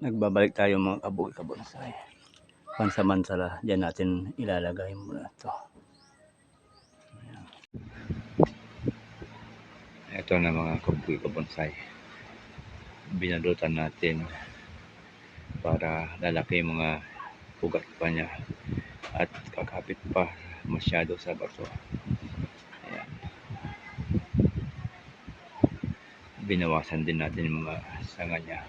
nagbabalik tayo mga kabuki kabonsay. Pansamantala, dyan natin ilalagay muna ito. Ito na mga kabuki kabonsay. binadutan natin para lalaki mga ugat pa niya at kakapit pa masyado sa bato. Ayan. Binawasan din natin yung mga sanga niya